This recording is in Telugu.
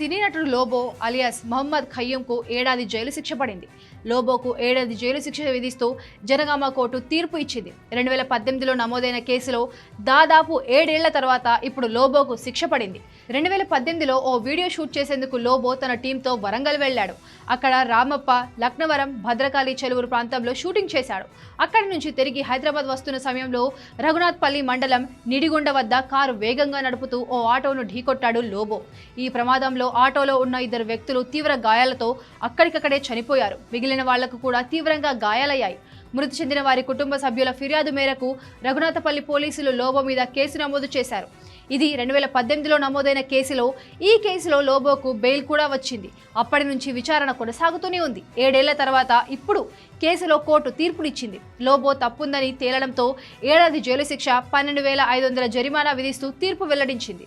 సినీ నటుడు లోబో అలియాస్ మహమ్మద్ ఖయ్యంకు ఏడాది జైలు శిక్ష పడింది. లోబోకు ఏడాది జైలు శిక్ష విధిస్తూ జనగామ కోర్టు తీర్పు ఇచ్చింది. రెండు వేల పద్దెనిమిదిలో నమోదైన కేసులో దాదాపు ఏడేళ్ళ తర్వాత ఇప్పుడు లోబోకు శిక్ష పడింది. రెండు వేల పద్దెనిమిదిలో ఓ వీడియో షూట్ చేసేందుకు లోబో తన టీంతో వరంగల్ వెళ్ళాడు. అక్కడ రామప్ప లక్నవరం భద్రకాళి చెలువురు ప్రాంతంలో షూటింగ్ చేశాడు. అక్కడి నుంచి తిరిగి హైదరాబాద్ వస్తున్న సమయంలో రఘునాథ్పల్లి మండలం నిడిగొండ వద్ద కారు వేగంగా నడుపుతూ ఓ ఆటోను ఢీకొట్టాడు లోబో. ఈ ప్రమాదంలో ఆటోలో ఉన్న ఇద్దరు వ్యక్తులు తీవ్ర గాయాలతో అక్కడికక్కడే చనిపోయారు. మిగిలిన వాళ్ళకు కూడా తీవ్రంగా గాయాలయ్యాయి. మృతి చెందిన వారి కుటుంబ సభ్యుల ఫిర్యాదు మేరకు రఘునాథపల్లి పోలీసులు లోబో మీద కేసు నమోదు చేశారు. ఇది రెండు వేల పద్దెనిమిదిలో నమోదైన కేసులో ఈ కేసులో లోబోకు బెయిల్ కూడా వచ్చింది. అప్పటి నుంచి విచారణ కొనసాగుతూనే ఉంది. ఏడేళ్ళ తర్వాత ఇప్పుడు కేసులో కోర్టు తీర్పునిచ్చింది. లోబో తప్పుందని తేలడంతో ఏడాది జైలు శిక్ష పన్నెండు వేల ఐదు వందల జరిమానా విధిస్తూ తీర్పు వెల్లడించింది.